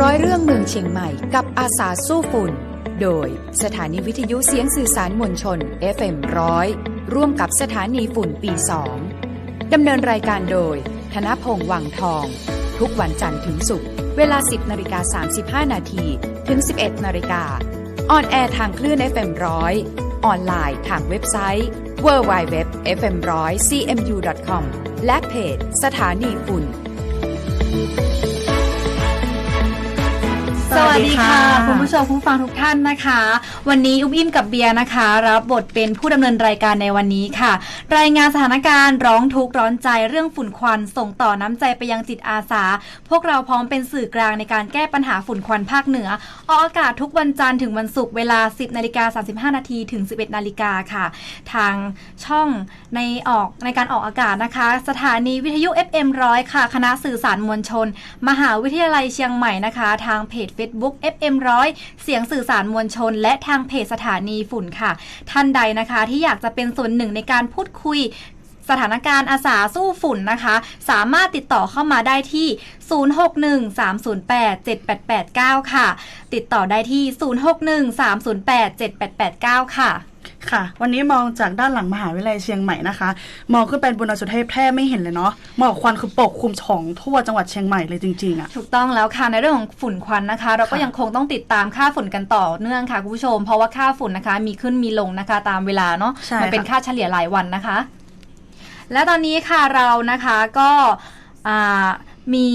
ร้อยเรื่องเมืองเชียงใหม่กับอาสาสู้ฝุ่น โดยสถานีวิทยุเสียงสื่อสารมวลชน FM ร้อยร่วมกับสถานีฝุ่นปี2ดำเนินรายการโดย ธนพงษ์วังทอง ทุกวันจันทร์ถึงศุกร์เวลา 10นาฬิกา35นาทีถึง 11นาฬิกาออนแอร์ทางคลื่น FM ร้อยออนไลน์ทางเว็บไซต์ www.fm100cmu.com และเพจสถานีฝุ่นสวัสดีค่ะ สวัสดีค่ะ คุณผู้ชมผู้ฟังทุกท่านนะคะ วันนี้อุ้มอิ่มกับเบียร์นะคะ รับบทเป็นผู้ดำเนินรายการในวันนี้ค่ะ รายงานสถานการณ์ร้องทุกข์ร้อนใจเรื่องฝุ่นควัน ส่งต่อน้ำใจไปยังจิตอาสา พวกเราพร้อมเป็นสื่อกลางในการแก้ปัญหาฝุ่นควันภาคเหนือออกอากาศทุกวันจันทร์ถึงวันศุกร์เวลา 10นาฬิกา35นาทีถึง 11นาฬิกาค่ะ ทางช่องในออกในการออกอากาศนะคะ สถานีวิทยุ FM ร้อยค่ะ คณะสื่อสารมวลชน มหาวิทยาลัยเชียงใหม่นะคะ ทางเพจ Facebook FM ร้อยเสียงสื่อสารมวลชน และทางเพจสถานีฝุ่นค่ะ ท่านใดนะคะที่อยากจะเป็นส่วนหนึ่งในการพูดคุยสถานการณ์อาสาสู้ฝุ่นนะคะ สามารถติดต่อเข้ามาได้ที่ 0613087889 ค่ะ ติดต่อได้ที่ 0613087889 ค่ะ ค่ะ วันนี้มองจากด้านหลังมหาวิทยาลัยเชียงใหม่นะคะ มองขึ้นไปบนดอยสุเทพแทบไม่เห็นเลยเนาะหมอกควันคือปกคลุมช่องทั่วจังหวัดเชียงใหม่เลยจริงๆอะถูกต้องแล้วค่ะในเรื่องของฝุ่นควันนะคะ เราก็ค่ะยังคงต้องติดตามค่าฝุ่นกันต่อเนื่องค่ะคุณผู้ชม เพราะว่าค่าฝุ่นนะคะ มีขึ้นมีลงนะคะตามเวลาเนาะใช่มัเป็นค่ะค่าเฉลี่ยรายวันนะคะ และตอนนี้ค่ะเรานะคะก็อ่า มี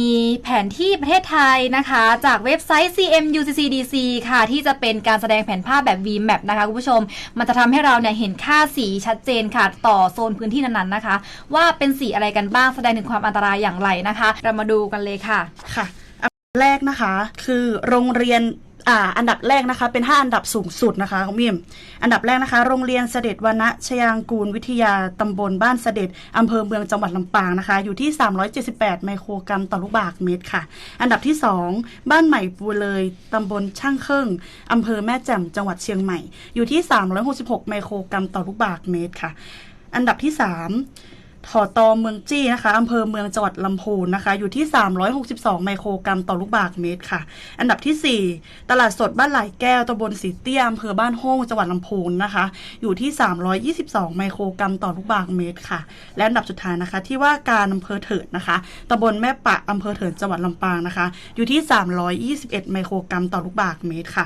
แผนที่ประเทศไทยนะคะ จากเว็บไซต์ CMUCCDC ค่ะ ที่จะเป็นการแสดงแผนภาพแบบ VMAP นะคะคุณผู้ชม มันจะทำให้เราเนี่ยเห็นค่าสีชัดเจนค่ะ ต่อโซนพื้นที่นั้นๆนะคะ ว่าเป็นสีอะไรกันบ้างแสดงถึงความอันตรายอย่างไรนะคะ เรามาดูกันเลยค่ะค่ะอันแรกนะคะ คือโรงเรียน อ่าอันดับแรกนะคะ เป็น 5 อันดับสูงสุดนะคะคุณมิมอันดับแรกนะคะ โรงเรียนเสด็จวนะชยางกูลวิทยาตำบลบ้านเสด็จอำเภอเมืองจังหวัดลำปางนะคะ อยู่ที่ 378 ไมโครกรัมต่อลูกบาศก์เมตรค่ะ อันดับที่ 2 บ้านใหม่ปูเลยตำบลช่างเครื่องอำเภอแม่แจ่มจังหวัดเชียงใหม่ อยู่ที่ 366 ไมโครกรัมต่อลูกบาศก์เมตรค่ะ อันดับที่ 3 ถอตอเมืองจี้นะคะอำเภอเมืองจังหวัดลำพูนนะคะ อยู่ที่ 362 ไมโครกรัมต่อลูกบาศก์เมตรค่ะ อันดับทีสี่ 4 ตลาดสดบ้านหลายแก้วตำบลสีเตี้ยอำเภอบ้านโฮงจังหวัดลำพูนนะคะ อยู่ที่ 322 ไมโครกรัมต่อลูกบาศก์เมตรค่ะ และอันดับสุดท้ายนะคะ ที่ว่าการอำเภอเถิดนะคะตำบลแม่ปะอำเภอเถิดจังหวัดลำปางนะคะ อยู่ที่ 321 ไมโครกรัมต่อลูกบาศก์เมตรค่ะ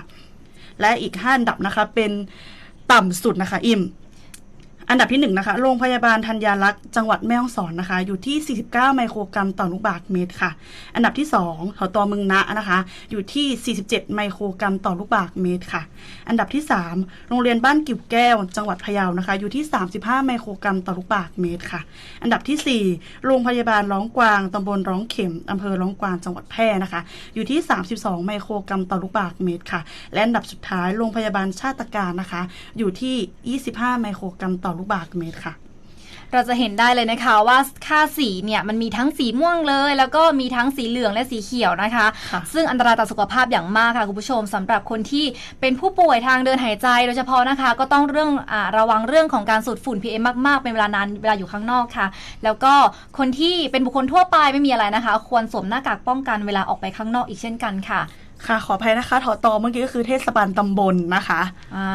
และอีก5อันดับนะคะเป็นต่ำสุดนะคะ อิม อันดับที่1นนะคะ โรงพยาบาลธัญญารักษ์จังหวัดแม่ฮ่องสอนนะคะ อยู่ที่ 49 ไมโครกรัมต่อลูกบาศก์เมตรค่ะ อันดับที่2ถอตอเมืองนะนะคะ อยู่ที่ 47 ไมโครกรัมต่อลูกบาศก์เมตรค่ะ อันดับที่ 3 โรงเรียนบ้านกิ่วแก้ว จังหวัดพะเยานะคะ อยู่ที่ 35 ไมโครกรัมต่อลูกบาศก์เมตรค่ะ อันดับทีสี่ 4 โรงพยาบาลร้องกวางตำบลร้องเข็มอำเภอร้องกวางจังหวัดแพร่นะคะ อยู่ที่ 32 ไมโครกรัมต่อลูกบาศก์เมตรค่ะ และอันดับสุดท้ายโรงพยาบาลชาติการนะคะ อยู่ที่ 25 ไมโครกรัมต่อลูกบาศก์เมตรค่ะเราจะเห็นได้เลยนะคะว่าค่าสีเนี่ยมันมีทั้งสีม่วงเลย แล้วก็มีทั้งสีเหลืองและสีเขียวนะคะค่ะซึ่งอันตรายต่อสุขภาพอย่างมากค่ะคุณผู้ชมสำหรับคนที่เป็นผู้ป่วยทางเดินหายใจ โดยเฉพาะนะคะ ก็ต้องเรื่องอาระวังเรื่องของการสูดฝุ่น PM มาก ๆ เป็นเวลานานเวลาอยู่ข้างนอกค่ะ แล้วก็คนที่เป็นบุคคลทั่วไปไม่มีอะไรนะคะ ควรสวมหน้ากากป้องกันเวลาออกไปข้างนอกอีกเช่นกันค่ะ ค่ะขออภัยนะคะถอตอเมื่อกี้ก็คือเทศบาลตำบลนะคะอ่า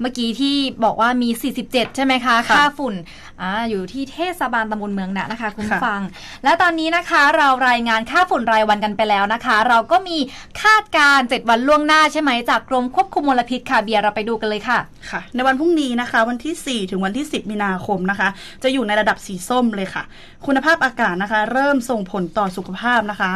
เมื่อกี้ที่บอกว่ามี 47 ใช่ไหมคะ ค่ะค่าฝุ่นอ่าอยู่ที่เทศบาลตำบลเมืองนะนะคะ คุณผู้ค่ะฟัง และตอนนี้นะคะเรารายงานค่าฝุ่นรายวันกันไปแล้วนะคะ เราก็มีคาดการณ์7วันล่วงหน้าใช่ไหมจากกรมควบคุมมลพิษค่ะเบียร์เราไปดูกันเลยค่ะค่ะ ในวันพรุ่งนี้นะคะ วันที่ 4 ถึงวันที่ 10 มีนาคมนะคะ จะอยู่ในระดับสีส้มเลยค่ะ คุณภาพอากาศนะคะ เริ่มส่งผลต่อสุขภาพนะคะ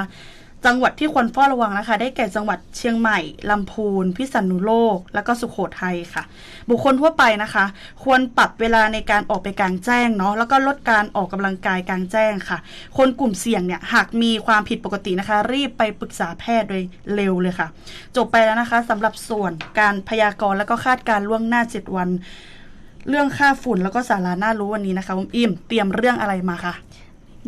จังหวัดที่ควรเฝ้าระวังนะคะ ได้แก่จังหวัดเชียงใหม่ลำพูน พิษณุโลก แล้วก็สุขโขทัยค่ะ บุคคลทั่วไปนะคะ ควรปรับเวลาในการออกไปกลางแจ้งเนาะแล้วก็ลดการออกกำลังกายกลางแจ้งค่ะ คนกลุ่มเสี่ยงเนี่ยหากมีความผิดปกตินะคะ รีบไปปรึกษาแพทย์โดยเร็วเลยค่ะ จบไปแล้วนะคะสำหรับส่วนการพยากรณ์แล้วก็คาดการล่วงหน้า 7 วัน เรื่องค่าฝุ่นแล้วก็สาระน่ารู้วันนี้นะคะผมอิ่มเตรียมเรื่องอะไรมาคะ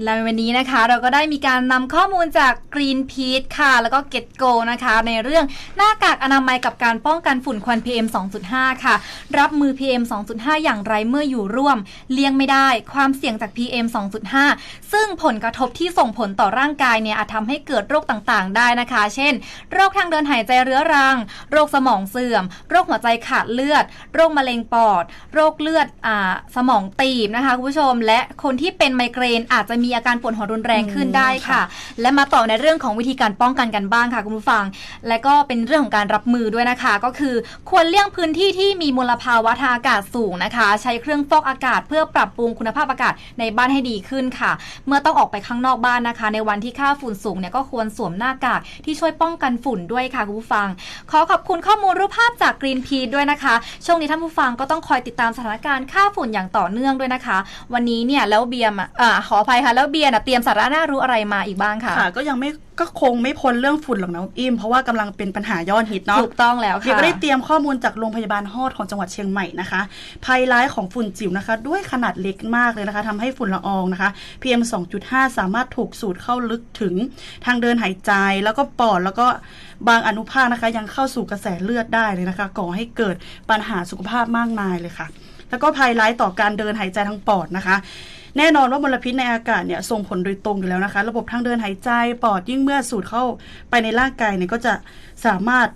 และวันนี้นะคะเราก็ได้มีการนำข้อมูลจาก Greenpeace ค่ะ แล้วก็ Get Go นะคะ ในเรื่องหน้ากากอนามัยกับการป้องกันฝุ่นควัน PM 2.5 ค่ะ รับมือ PM 2.5 อย่างไรเมื่ออยู่ร่วม เลี่ยงไม่ได้ความเสี่ยงจาก PM 2.5 ซึ่งผลกระทบที่ส่งผลต่อร่างกายเนี่ยอาจทำให้เกิดโรคต่างๆ ได้นะคะ เช่น โรคทางเดินหายใจเรื้อรัง โรคสมองเสื่อม โรคหัวใจขาดเลือด โรคมะเร็งปอด โรคเลือดอสมองตีบนะคะคุณผู้ชม และคนที่เป็นไมเกรนอาจจะมีอาการปวดหัวรุนแรงขึ้นได้ค่ะ และมาต่อในเรื่องของวิธีการป้องกันกันบ้างค่ะคุณผู้ฟัง และก็เป็นเรื่องของการรับมือด้วยนะคะ ก็คือควรเลี่ยงพื้นที่ที่มีมลภาวะทางอากาศสูงนะคะ ใช้เครื่องฟอกอากาศเพื่อปรับปรุงคุณภาพอากาศในบ้านให้ดีขึ้นค่ะ เมื่อต้องออกไปข้างนอกบ้านนะคะ ในวันที่ค่าฝุ่นสูงเนี่ยก็ควรสวมหน้ากากที่ช่วยป้องกันฝุ่นด้วยค่ะคุณผู้ฟัง ขอขอบคุณข้อมูลรูปภาพจาก Greenpeace ด้วยนะคะ ช่วงนี้ท่านผู้ฟังก็ต้องคอยติดตามสถานการณ์ค่าฝุ่นอย่างต่อเนื่องด้วยนะคะ วันนี้เนี่ยแล้วเบียร์มาอ่าขออภัยค่ะแล้วเบียร์น่ะเตรียมสาระน่ารู้อะไรมาอีกบ้างคะค่ะ ก็ยังไม่ก็คงไม่พ้นเรื่องฝุ่นหรอกนะอิมเพราะว่ากำลังเป็นปัญหายอดฮิตเนาะถูกต้องแล้วเดี๋ยวค่ะก็ได้เตรียมข้อมูลจากโรงพยาบาลฮอดของจังหวัดเชียงใหม่นะคะ ภัยร้ายของฝุ่นจิ๋วนะคะ ด้วยขนาดเล็กมากเลยนะคะทำให้ฝุ่นละอองนะคะ PM 2.5 สามารถถูกสูดเข้าลึกถึงทางเดินหายใจแล้วก็ปอดแล้วก็บางอนุภาคนะคะ ยังเข้าสู่กระแสเลือดได้เลยนะคะ ก่อให้เกิดปัญหาสุขภาพมากมายเลยค่ะ แล้วก็ภัยร้ายต่อการเดินหายใจทางปอดนะคะ แน่นอนว่ามลพิษในอากาศเนี่ยส่งผลโดยตรงอยู่แล้วนะคะ ระบบทางเดินหายใจปอดยิ่งเมื่อสูดเข้าไปในร่างกายเนี่ยก็จะสามารถ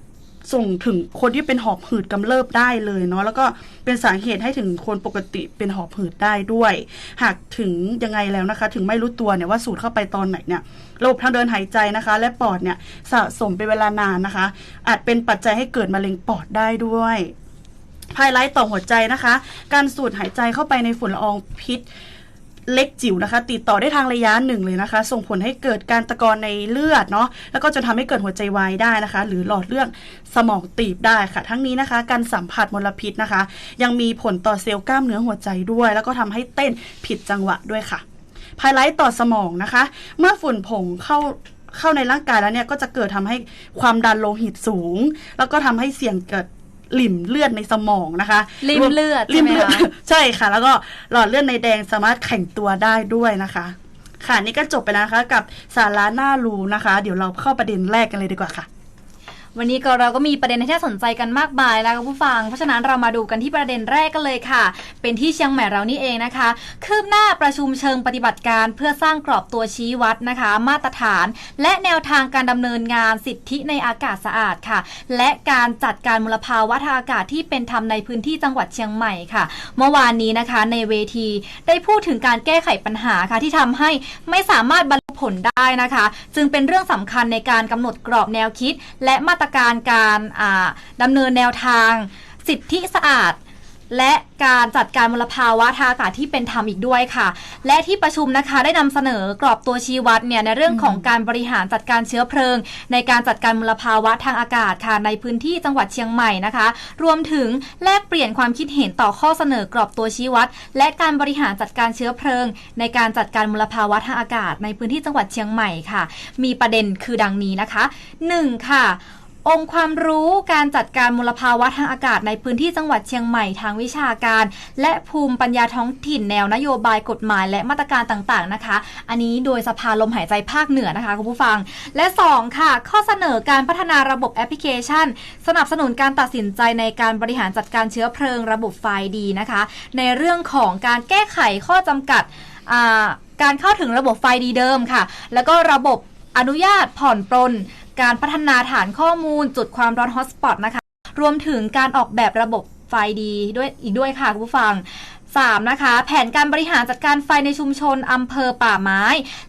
ส่งถึงคนที่เป็นหอบหืดกำเริบได้เลยเนาะแล้วก็เป็นสาเหตุให้ถึงคนปกติเป็นหอบหืดได้ด้วย หากถึงยังไงแล้วนะคะ ถึงไม่รู้ตัวเนี่ยว่าสูดเข้าไปตอนไหนเนี่ยระบบทางเดินหายใจนะคะ และปอดเนี่ยสะสมเป็นเวลานานนะคะ อาจเป็นปัจจัยให้เกิดมะเร็งปอดได้ด้วยภายไลท์ต่อหัวใจนะคะ การสูดหายใจเข้าไปในฝุ่นละอองพิษ เล็กจิ๋วนะคะ ติดต่อได้ทางระยะหนึ่งเลยนะคะ ส่งผลให้เกิดการตะกอนในเลือดเนาะแล้วก็จะทำให้เกิดหัวใจวายได้นะคะ หรือหลอดเลือดสมองตีบได้ค่ะ ทั้งนี้นะคะ การสัมผัสมลพิษนะคะ ยังมีผลต่อเซลล์กล้ามเนื้อหัวใจด้วย แล้วก็ทำให้เต้นผิดจังหวะด้วยค่ะภายไลท์ต่อสมองนะคะ เมื่อฝุ่นผงเข้าเข้าในร่างกายแล้วเนี่ยก็จะเกิดทำให้ความดันโลหิตสูง แล้วก็ทำให้เสี่ยงเกิด หลิ่มเลือดในสมองนะคะริ่มเลือดริ่มเลือดใช่ไหมคะใช่ค่ะ แล้วก็หลอดเลือดในแดงสามารถแข็งตัวได้ด้วยนะคะ ค่ะนี่ก็จบไปแล้วนะคะ กับสาระน่ารู้นะคะ เดี๋ยวเราเข้าประเด็นแรกกันเลยดีกว่าค่ะ วันนี้ก็เราก็มีประเด็นที่น่าสนใจกันมากมายแล้วค่ะผู้ฟัง เพราะฉะนั้นเรามาดูกันที่ประเด็นแรกกันเลยค่ะ เป็นที่เชียงใหม่เรานี่เองนะคะ คืบหน้าประชุมเชิงปฏิบัติการเพื่อสร้างกรอบตัวชี้วัดนะคะ มาตรฐาน และแนวทางการดำเนินงานสิทธิในอากาศสะอาดค่ะ และการจัดการมลภาวะทางอากาศที่เป็นธรรมในพื้นที่จังหวัดเชียงใหม่ค่ะ เมื่อวานนี้นะคะในเวทีได้พูดถึงการแก้ไขปัญหาค่ะที่ทำให้ไม่สามารถบรร ผลได้นะคะ จึงเป็นเรื่องสำคัญในการกำหนดกรอบแนวคิด และมาตรการการดำดำเนินแนวทาง สิทธิสะอาด และการจัดการมลภาวะทางอากาศที่เป็นธรรมอีกด้วยค่ะ และที่ประชุมนะคะได้นำเสนอกรอบตัวชี้วัดเนี่ยในเรื่องของการบริหารจัดการเชื้อเพลิง ในการจัดการมลภาวะทางอากาศค่ะในพื้นที่จังหวัดเชียงใหม่นะคะ รวมถึงแลกเปลี่ยนความคิดเห็นต่อข้อเสนอกรอบตัวชี้วัด และการบริหารจัดการเชื้อเพลิง ในการจัดการมลภาวะทางอากาศ ในพื้นที่จังหวัดเชียงใหม่ค่ะ มีประเด็นคือดังนี้นะคะ 1. ค่ะ องค์ความรู้การจัดการมลภาวะทางอากาศในพื้นที่จังหวัดเชียงใหม่ทางวิชาการ และภูมิปัญญาท้องถิ่นแนวนโยบายกฎหมายและมาตรการต่างๆนะคะ อันนี้โดยสภาลมหายใจภาคเหนือนะคะคุณผู้ฟัง และ 2 ค่ะ ข้อเสนอการพัฒนาระบบแอปพลิเคชัน สนับสนุนการตัดสินใจในการบริหารจัดการเชื้อเพลิงระบบไฟดีนะคะ ในเรื่องของการแก้ไขข้อจำกัดการเข้าถึงระบบไฟดีเดิมค่ะ แล้วก็ระบบอนุญาตผ่อนปลน การพัฒนาฐานข้อมูล จุดความร้อนฮอตสปอตนะคะ รวมถึงการออกแบบระบบไฟดีด้วยอีกด้วยค่ะคุณผู้ฟัง 3. นะคะ แผนการบริหารจัดการไฟในชุมชนอำเภอป่าไม้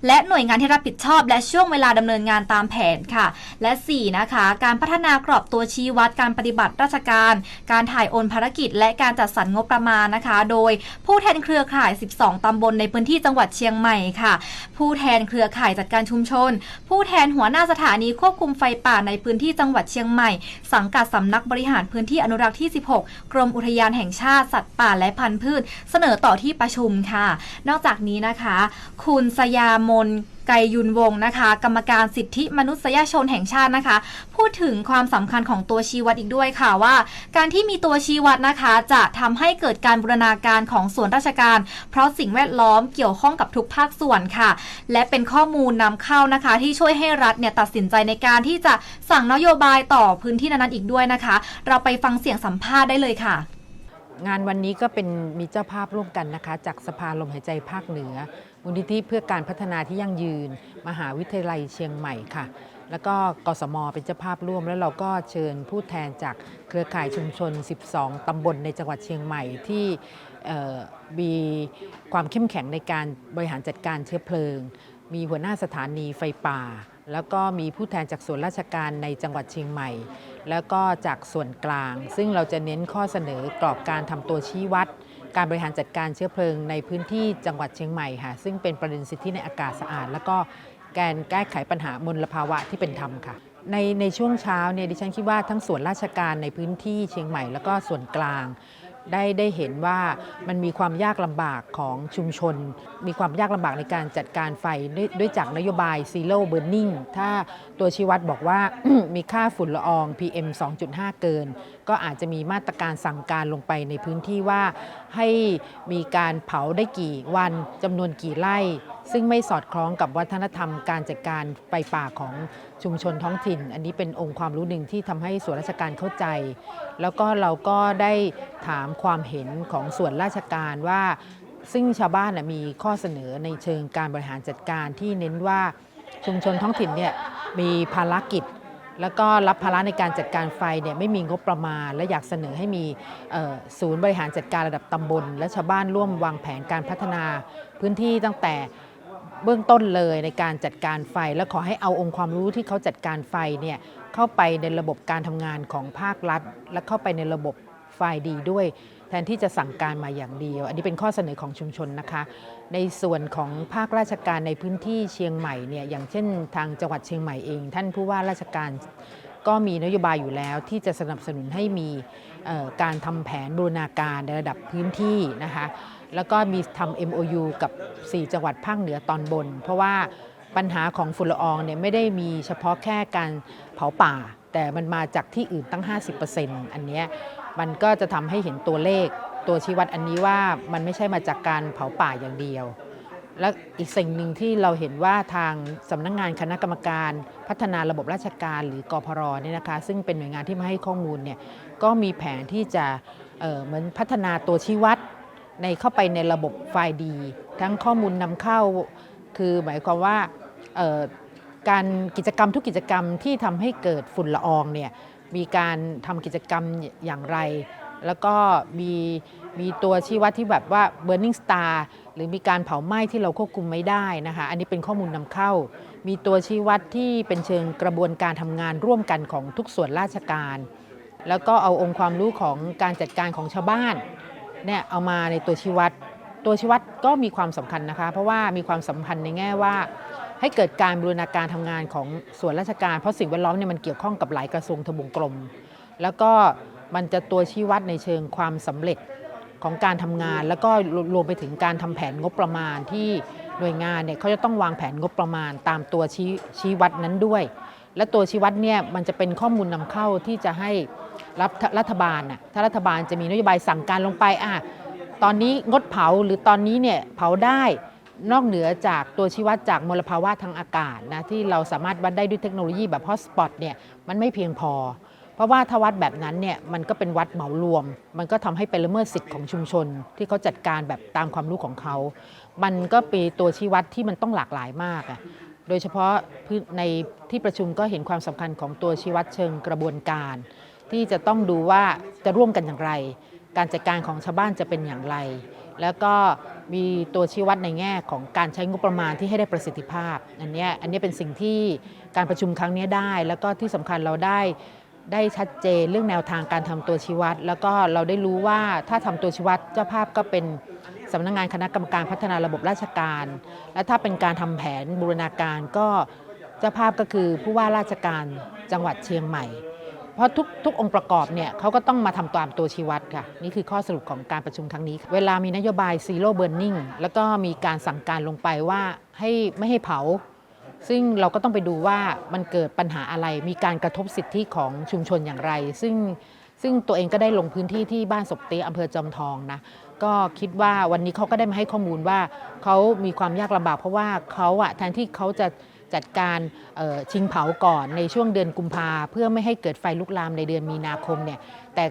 และหน่วยงานที่รับผิดชอบ และช่วงเวลาดำเนินงานตามแผนค่ะ และ 4. นะคะ การพัฒนากรอบตัวชี้วัดการปฏิบัติราชการ การถ่ายโอนภารกิจ และการจัดสรรงบประมาณนะคะ โดยผู้แทนเครือข่าย 12 ตำบลในพื้นที่จังหวัดเชียงใหม่ค่ะ ผู้แทนเครือข่ายจัดการชุมชน ผู้แทนหัวหน้าสถานีควบคุมไฟป่าในพื้นที่จังหวัดเชียงใหม่ สังกัดสำนักบริหารพื้นที่อนุรักษ์ที่ 16 กรมอุทยานแห่งชาติสัตว์ป่าและพันธุ์พืชเสนอต่อที่ประชุมค่ะ นอกจากนี้นะคะ คุณสยามนไกยุนวงศ์นะคะ กรรมการสิทธิมนุษยชนแห่งชาตินะคะ พูดถึงความสำคัญของตัวชี้วัดอีกด้วยค่ะว่า การที่มีตัวชี้วัดนะคะ จะทำให้เกิดการบูรณาการของส่วนราชการ เพราะสิ่งแวดล้อมเกี่ยวข้องกับทุกภาคส่วนค่ะ และเป็นข้อมูลนำเข้านะคะ ที่ช่วยให้รัฐเนี่ยตัดสินใจในการที่จะสั่งนโยบายต่อพื้นที่นั้นๆอีกด้วยนะคะ เราไปฟังเสียงสัมภาษณ์ได้เลยค่ะ งานวันนี้ก็เป็นมีเจ้าภาพร่วมกันนะคะ จากสภาลมหายใจภาคเหนือมูลนิธิเพื่อการพัฒนาที่ยั่งยืน มหาวิทยาลัยเชียงใหม่ค่ะ แล้วก็กสมเป็นเจ้าภาพร่วม แล้วเราก็เชิญผู้แทนจากเครือข่ายชุมชน 12 ตำบลในจังหวัดเชียงใหม่ที่มีความเข้มแข็งในการบริหารจัดการเชื้อเพลิง มีหัวหน้าสถานีไฟป่า แล้วก็มีผู้แทนจากส่วนราชการในจังหวัดเชียงใหม่ แล้วก็จากส่วนกลาง ซึ่งเราจะเน้นข้อเสนอกรอบการทำตัวชี้วัด การบริหารจัดการเชื้อเพลิงในพื้นที่จังหวัดเชียงใหม่ค่ะซึ่งเป็นประเด็นสิทธิในอากาศสะอาด แล้วก็การแก้ไขปัญหามลภาวะที่เป็นธรรมค่ะ ในในช่วงเช้าเนี่ยดิฉันคิดว่าทั้งส่วนราชการในพื้นที่เชียงใหม่ แล้วก็ส่วนกลาง ได้ได้เห็นว่ามันมีความยากลำบากของชุมชน มีความยากลำบากในการจัดการไฟด้วยด้วยจากนโยบาย Zero Burning ถ้าตัวชี้วัดบอกว่า มีค่าฝุ่นละออง PM 2.5 เกิน ก็อาจจะมีมาตรการสั่งการลงไปในพื้นที่ว่า ให้มีการเผาได้กี่วันจำนวนกี่ไร่ ซึ่งไม่สอดคล้องกับวัฒนธรรมการจัดการไฟป่าของ ชุมชนท้องถิ่น อันนี้เป็นองค์ความรู้หนึ่งที่ทำให้ส่วนราชการเข้าใจ แล้วก็เราก็ได้ถามความเห็นของส่วนราชการว่า ซึ่งชาวบ้านมีข้อเสนอในเชิงการบริหารจัดการที่เน้นว่าชุมชนท้องถิ่นเนี่ยมีภารกิจ แล้วก็รับภาระในการจัดการไฟเนี่ยไม่มีงบประมาณ และอยากเสนอให้มีศูนย์บริหารจัดการระดับตำบล และชาวบ้านร่วมวางแผนการพัฒนาพื้นที่ตั้งแต่ เบื้องต้นเลยในการจัดการไฟ และขอให้เอาองค์ความรู้ที่เขาจัดการไฟเนี่ยเข้าไปในระบบการทำงานของภาครัฐ และเข้าไปในระบบไฟดีด้วย แทนที่จะสั่งการมาอย่างเดียว อันนี้เป็นข้อเสนอของชุมชนนะคะ ในส่วนของภาคราชการในพื้นที่เชียงใหม่เนี่ยอย่างเช่นทางจังหวัดเชียงใหม่เอง ท่านผู้ว่าราชการก็มีนโยบายอยู่แล้วที่จะสนับสนุนให้มีการทำแผนบูรณาการในระดับพื้นที่นะคะ แล้วก็มีทำ MOU กับ 4 จังหวัดภาคเหนือตอนบน เพราะว่าปัญหาของฝุ่นละอองเนี่ยไม่ได้มีเฉพาะแค่การเผาป่า แต่มันมาจากที่อื่นตั้ง 50%อันเนี้ยมันก็จะทำให้เห็นตัวเลขตัวชี้วัดอันนี้ว่ามันไม่ใช่มาจากการเผาป่าอย่างเดียว และอีกสิ่งหนึ่งที่เราเห็นว่าทางสำนักงงานคณะกรรมการพัฒนาระบบราชการหรือกพรเนี่ยนะคะ ซึ่งเป็นหน่วยงานที่มาให้ข้อมูลเนี่ยก็มีแผนที่จะเเหมือนพัฒนาตัวชี้วัด ในเข้าไปในระบบไฟล์ดี ทั้งข้อมูลนำเข้าคือหมายความว่าการกิจกรรมทุกกิจกรรมที่ทำให้เกิดฝุ่นละอองเนี่ยมีการทำกิจกรรมอย่างไร แล้วก็มีมีตัวชี้วัดที่แบบว่า burning star หรือมีการเผาไหม้ที่เราควบคุมไม่ได้นะคะอันนี้เป็นข้อมูลนำเข้า มีตัวชี้วัดที่เป็นเชิงกระบวนการทำงานร่วมกันของทุกส่วนราชการ แล้วก็เอาองค์ความรู้ของการจัดการของชาวบ้าน เนี่ยเอามาในตัวชี้วัด ตัวชี้วัดก็มีความสำคัญนะคะ เพราะว่ามีความสัมพันธ์ในแง่ว่า ให้เกิดการบูรณาการทำงานของส่วนราชการ เพราะสิ่งแวดล้อมเนี่ยมันเกี่ยวข้องกับหลายกระทรวงทบวงกรมแล้วก็มันจะตัวชี้วัดในเชิงความสำเร็จของการทำงาน แล้วก็รวมไปถึงการทำแผนงบประมาณที่หน่วยงานเนี่ยเขาจะต้องวางแผนงบประมาณตามตัวชี้ชี้วัดนั้นด้วย และตัวชี้วัดเนี่ยมันจะเป็นข้อมูลนำเข้าที่จะให้ รับรัฐบาลน่ะถ้ารัฐบาลจะมีนโยบายสั่งการลงไปอะตอนนี้งดเผาหรือตอนนี้เนี่ยเผาได้นอกเหนือจากตัวชี้วัดจากมลภาวะทางอากาศนะที่เราสามารถวัดได้ด้วยเทคโนโลยีแบบฮอสปอตเนี่ยมันไม่เพียงพอ เพราะว่าถ้าวัดแบบนั้นเนี่ยมันก็เป็นวัดเหมารวม มันก็ทำให้เป็นละเมิดสิทธิ์ของชุมชน ที่เขาจัดการแบบตามความรู้ของเขา มันก็เป็นตัวชี้วัดที่มันต้องหลากหลายมากอะโดยเฉพาะในที่ประชุมก็เห็นความสำคัญของตัวชี้วัดเชิงกระบวนการ ที่จะต้องดูว่าจะร่วมกันอย่างไร การจัดการของชาวบ้านจะเป็นอย่างไร แล้วก็มีตัวชี้วัดในแง่ของการใช้งบประมาณที่ให้ได้ประสิทธิภาพ อันนี้อันนี้เป็นสิ่งที่การประชุมครั้งนี้ได้ แล้วก็ที่สำคัญเราได้ได้ชัดเจนเรื่องแนวทางการทำตัวชี้วัด แล้วก็เราได้รู้ว่าถ้าทำตัวชี้วัดเจ้าภาพก็เป็นสำนักงานคณะกรรมการพัฒนาระบบราชการ และถ้าเป็นการทำแผนบูรณาการก็เจ้าภาพก็คือผู้ว่าราชการจังหวัดเชียงใหม่ ราะทุกทุกองค์ประกอบเนี่ยเขาก็ต้องมาทำตามตัวชี้วัดค่ะ นี่คือข้อสรุปของการประชุมครั้งนี้ เวลามีนโยบาย zero burning แล้วก็มีการสั่งการลงไปว่าให้ไม่ให้เผา ซึ่งเราก็ต้องไปดูว่ามันเกิดปัญหาอะไร มีการกระทบสิทธิของชุมชนอย่างไร ซึ่งซึ่งตัวเองก็ได้ลงพื้นที่ที่บ้านศพเตียอำเภอจอมทองนะ ก็คิดว่าวันนี้เขาก็ได้มาให้ข้อมูลว่าเขามีความยากลำบากเพราะว่าเขาอะแทนที่เขาจะ จัดการชิงเผาก่อนในช่วงเดือนกุมภาเพื่อไม่ให้เกิดไฟลุกลามในเดือนมีนาคมเนี่ยแต่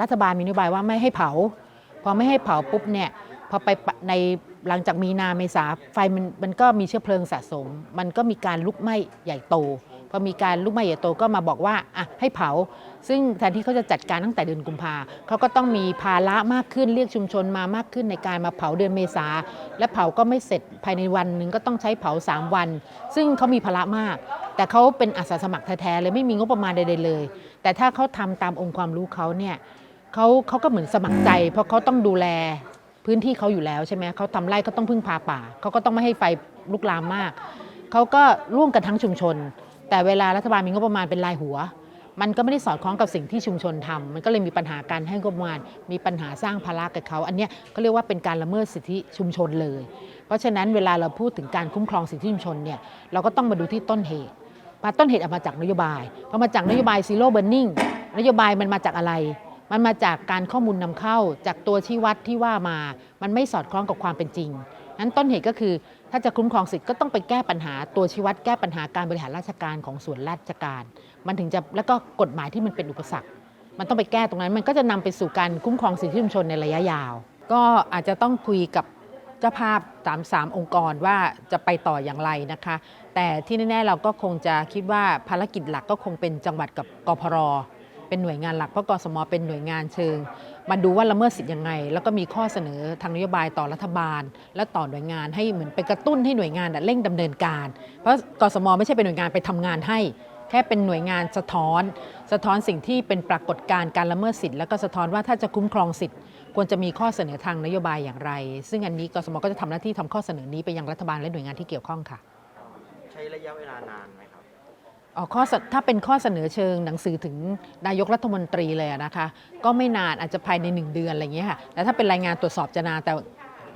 รัฐบาลมีนโยบายว่าไม่ให้เผา พอไม่ให้เผาปุ๊บเนี่ยพอไปในหลังจากมีนาเมษาไฟมันมันก็มีเชื้อเพลิงสะสม มันก็มีการลุกไหม้ใหญ่โต พอมีการลุกไหม้ใหญ่โตก็มาบอกว่าอะให้เผา ซึ่งแทนที่เขาจะจัดการตั้งแต่เดือนกุมภาเขาก็ต้องมีภาระมากขึ้นเรียกชุมชนมามากขึ้นในการมาเผาเดือนเมษาและเผาก็ไม่เสร็จภายในวันหนึ่งก็ต้องใช้เผา 3 วัน ซึ่งเขามีภาระมาก แต่เขาเป็นอาสาสมัครแท้ๆเลยไม่มีงบประมาณใดๆเลย แต่ถ้าเขาทำตามองค์ความรู้เขาเนี่ยเขาเขาก็เหมือนสมัครใจ เพราะเขาต้องดูแลพื้นที่เขาอยู่แล้วใช่ไหมเขาทำไร่ก็ต้องพึ่งพาป่าเขาก็ต้องไม่ให้ไฟลุกลามมากเขาก็ร่วมกันทั้งชุมชน แต่เวลารัฐบาลมีงบประมาณเป็นรายหัว มันก็ไม่ได้สอดคล้องกับสิ่งที่ชุมชนทำมันก็เลยมีปัญหาการให้งบประมาณ มีปัญหาสร้างภาระกับเขา อันนี้ก็เรียกว่าเป็นการละเมิดสิทธิชุมชนเลย เพราะฉะนั้นเวลาเราพูดถึงการคุ้มครองสิทธิชุมชนเนี่ยเราก็ต้องมาดูที่ต้นเหตุมาต้นเหตุเอามาจากนโยบายพอมาจากนโยบาย zero burning นโยบายมันมาจากอะไร มันมาจากการข้อมูลนำเข้า จากตัวชี้วัดที่ว่ามา มันไม่สอดคล้องกับความเป็นจริงนั้นต้นเหตุก็คือ ถ้าจะคุ้มครองสิทธิ์ก็ต้องไปแก้ปัญหาตัวชี้วัดแก้ปัญหาการบริหารราชการของส่วนราชการ มันถึงจะแล้วก็กฎหมายที่มันเป็นอุปสรรค มันต้องไปแก้ตรงนั้น มันก็จะนำไปสู่การคุ้มครองสิทธิชุมชนในระยะยาว ก็อาจจะต้องคุยกับเจ้าภาพสามสามองค์กรว่าจะไปต่ออย่างไรนะคะ แต่ที่แน่ๆเราก็คงจะคิดว่าภารกิจหลักก็คงเป็นจังหวัดกับกพร เป็นหน่วยงานหลักเพราะกสมเป็นหน่วยงานเชิง มาดูว่าละเมิดสิทธิ์ยังไง แล้วก็มีข้อเสนอทางนโยบายต่อรัฐบาล และต่อหน่วยงานให้เหมือนไปกระตุ้นให้หน่วยงานเร่งดำเนินการ เพราะกสมไม่ใช่เป็นหน่วยงานไปทำงานให้ แค่เป็นหน่วยงานสะท้อน สะท้อนสิ่งที่เป็นปรากฏการณ์การละเมิดสิทธิ์แล้วก็สะท้อนว่าถ้าจะคุ้มครองสิทธิ์ควรจะมีข้อเสนอทางนโยบายอย่างไร ซึ่งอันนี้กสมก็จะทำหน้าที่ทำข้อเสนอนี้ไปยังรัฐบาลและหน่วยงานที่เกี่ยวข้องค่ะ ใช้ระยะเวลานานไหม อ๋อข้อถ้าเป็นข้อเสนอเชิงหนังสือถึงนายกรัฐมนตรีเลยนะคะ ก็ไม่นานอาจจะภายในหนึ่งเดือนอะไรอย่างเงี้ยค่ะแต่ถ้าเป็นรายงานตรวจสอบจะนานแต่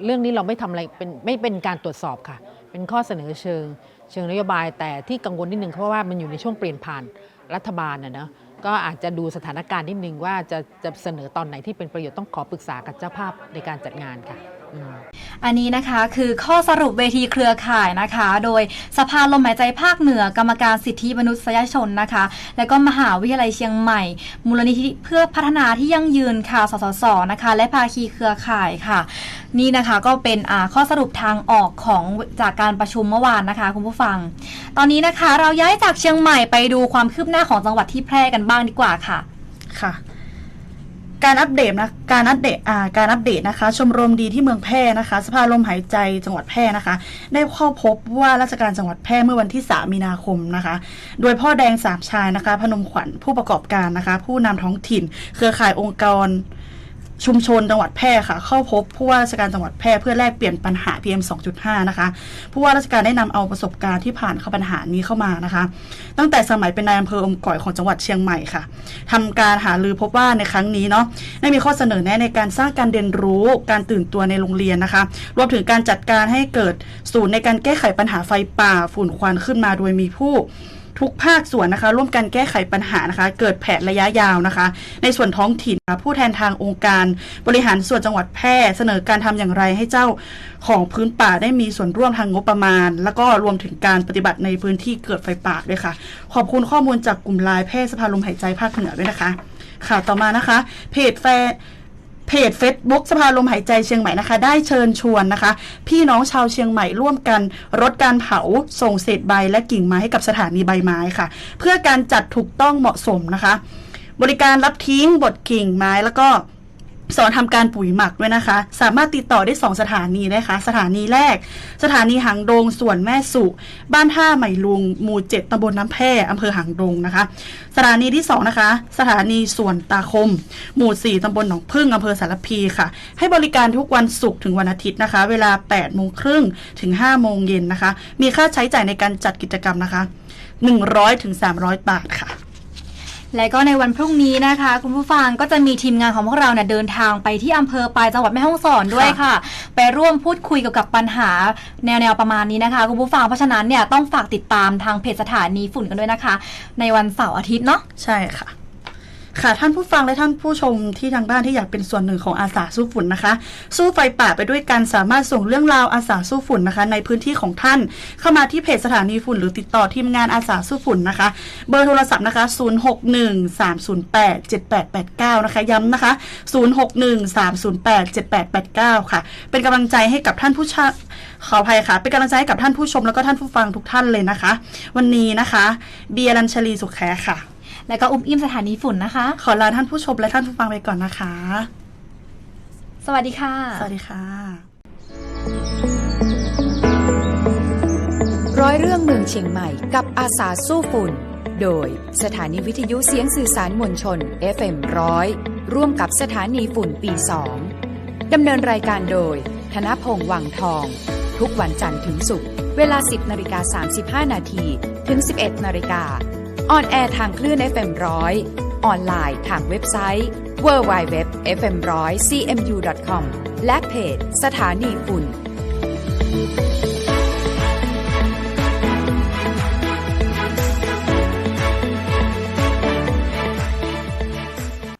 เรื่องนี้เราไม่ทำอะไรเป็นไม่เป็นการตรวจสอบค่ะ เป็นข้อเสนอเชิง เชิงนโยบายแต่ที่กังวลนิดนึงเพราะว่ามันอยู่ในช่วงเปลี่ยนผ่านรัฐบาลนะเนอะก็อาจจะดูสถานการณ์นิดนึงว่าจะจะเสนอตอนไหนที่เป็นประโยชน์ต้องขอปรึกษากับเจ้าภาพในการจัดงานค่ะ อันนี้นะคะคือข้อสรุปเวทีเครือข่ายนะคะ โดยสภาลมหายใจภาคเหนือกรรมการสิทธิมนุษยชนนะคะ และก็มหาวิทยาลัยเชียงใหม่ มูลนิธิเพื่อพัฒนาที่ยั่งยืนค่ะสสสนะคะ และภาคีเครือข่ายค่ะ นี่นะคะก็เป็นข้อสรุปทางออกของจากการประชุมเมื่อวานนะคะ คุณผู้ฟัง ตอนนี้นะคะเราย้ายจากเชียงใหม่ไปดูความคืบหน้าของจังหวัดที่แพร่กันบ้างดีกว่าค่ะค่ะ การอัปเดตนะการอัปเดตอ่าการอัปเดตนะคะ ชมรมดีที่เมืองแพร่นะคะ สภาลมหายใจจังหวัดแพร่นะคะ ได้เข้าพบว่าราชการจังหวัดแพร่เมื่อวันที่ 3 มีนาคมนะคะ โดยพ่อแดงสามชายนะคะ พนมขวัญผู้ประกอบการนะคะ ผู้นำท้องถิ่น เครือข่ายองค์กร ชุมชนจังหวัดแพร่ค่ะ เข้าพบผู้ว่าราชการจังหวัดแพร่เพื่อแลกเปลี่ยนปัญหา PM 2.5 นะคะ ผู้ว่าราชการได้นำเอาประสบการณ์ที่ผ่านเข้าปัญหานี้เข้ามานะคะ ตั้งแต่สมัยเป็นนายอำเภออมก่อยของจังหวัดเชียงใหม่ค่ะทำการหารือพบว่าในครั้งนี้เนาะได้มีข้อเสนอแนะในการสร้างการเรียนรู้การตื่นตัวในโรงเรียนนะคะ รวมถึงการจัดการให้เกิดศูนย์ในการแก้ไขปัญหาไฟป่าฝุ่นควันขึ้นมาโดยมีผู้ ทุกภาคส่วนนะคะ ร่วมกันแก้ไขปัญหานะคะ เกิดแผนระยะยาวนะคะ ในส่วนท้องถิ่นผู้แทนทางองค์การบริหารส่วนจังหวัดแพร่เสนอการทำอย่างไรให้เจ้าของพื้นป่าได้มีส่วนร่วมทางงบประมาณ แล้วก็รวมถึงการปฏิบัติในพื้นที่เกิดไฟป่าด้วยค่ะ ขอบคุณข้อมูลจากกลุ่มลน์แพร่สภาลมหายใจภาคเหนือด้วยนะคะ ข่าวต่อมานะคะ เพจแฟร์ เพจ Facebook สภาลมหายใจเชียงใหม่นะคะ ได้เชิญชวนนะคะ พี่น้องชาวเชียงใหม่ร่วมกันลดการเผาส่งเศษใบและกิ่งไม้ให้กับสถานีใบไม้ค่ะ เพื่อการจัดถูกต้องเหมาะสมนะคะ บริการรับทิ้งบดกิ่งไม้แล้วก็ สอนทำการปุ๋ยหมักด้วยนะคะ สามารถติดต่อได้ 2 สถานีนะคะ สถานีแรก สถานีหางดงส่วนแม่สุ บ้านท่าใหม่ลุง หมู่เจ็ดตำบลน้ำแพร่อำเภอหางดงนะคะ สถานีที่ 2 นะคะ สถานีส่วนตาคม หมู่ 4ตำบลหนองพึ่งอำเภอสารพีค่ะ ให้บริการทุกวันศุกร์ถึงวันอาทิตย์นะคะ เวลา8โมงครึ่งถึง5โมงเย็นนะคะ มีค่าใช้จ่ายในการจัดกิจกรรมนะคะ 100ถึง300 บาทค่ะ และก็ในวันพรุ่งนี้นะคะ คุณผู้ฟังก็จะมีทีมงานของพวกเราเนี่ยเดินทางไปที่อำเภอปลายจังหวัดแม่ฮ่องสอนด้วยค่ะ ไปร่วมพูดคุยเกี่ยวกับปัญหาแนวๆประมาณนี้นะคะ คุณผู้ฟังเพราะฉะนั้นเนี่ยต้องฝากติดตามทางเพจสถานีฝุ่นกันด้วยนะคะ ในวันเสาร์อาทิตย์เนาะใช่ค่ะ ค่ะท่านผู้ฟังและท่านผู้ชมที่ทางบ้านที่อยากเป็นส่วนหนึ่งของอาสาสู้ฝุ่นนะคะ สู้ไฟป่าไปด้วยกันสามารถส่งเรื่องราวอาสาสู้ฝุ่นนะคะ ในพื้นที่ของท่าน เข้ามาที่เพจสถานีฝุ่นหรือติดต่อทีมงานอาสาสู้ฝุ่นนะคะ เบอร์โทรศัพท์นะคะ 0613087889 นะคะย้ำนะคะ 0613087889 ค่ะ เป็นกำลังใจให้กับท่านผู้ชาขออภัยค่ะ เป็นกำลังใจให้กับท่านผู้ชมแล้วก็ท่านผู้ฟังทุกท่านเลยนะคะ วันนี้นะคะ เบียร์รัญชลีสุขแขค่ะ แล้วก็อุ้มอิ่มสถานีฝุ่นนะคะ ขอลาท่านผู้ชมและท่านผู้ฟังไปก่อนนะคะ สวัสดีค่ะ สวัสดีค่ะ ร้อยเรื่องเมืองเชียงใหม่กับอาสาสู้ฝุ่น โดยสถานีวิทยุเสียงสื่อสารมวลชน FM ร้อยร่วมกับสถานีฝุ่นปี2ดำเนินรายการโดยธนพงษ์วังทอง ทุกวันจันทร์ถึงศุกร์เวลา 10นาฬิกา35นาทีถึง 11นาฬิกา ออนแอร์ทางคลื่น FM100 ออนไลน์ทางเว็บไซต์ www.fm100cmu.com และเพจสถานีฝุ่น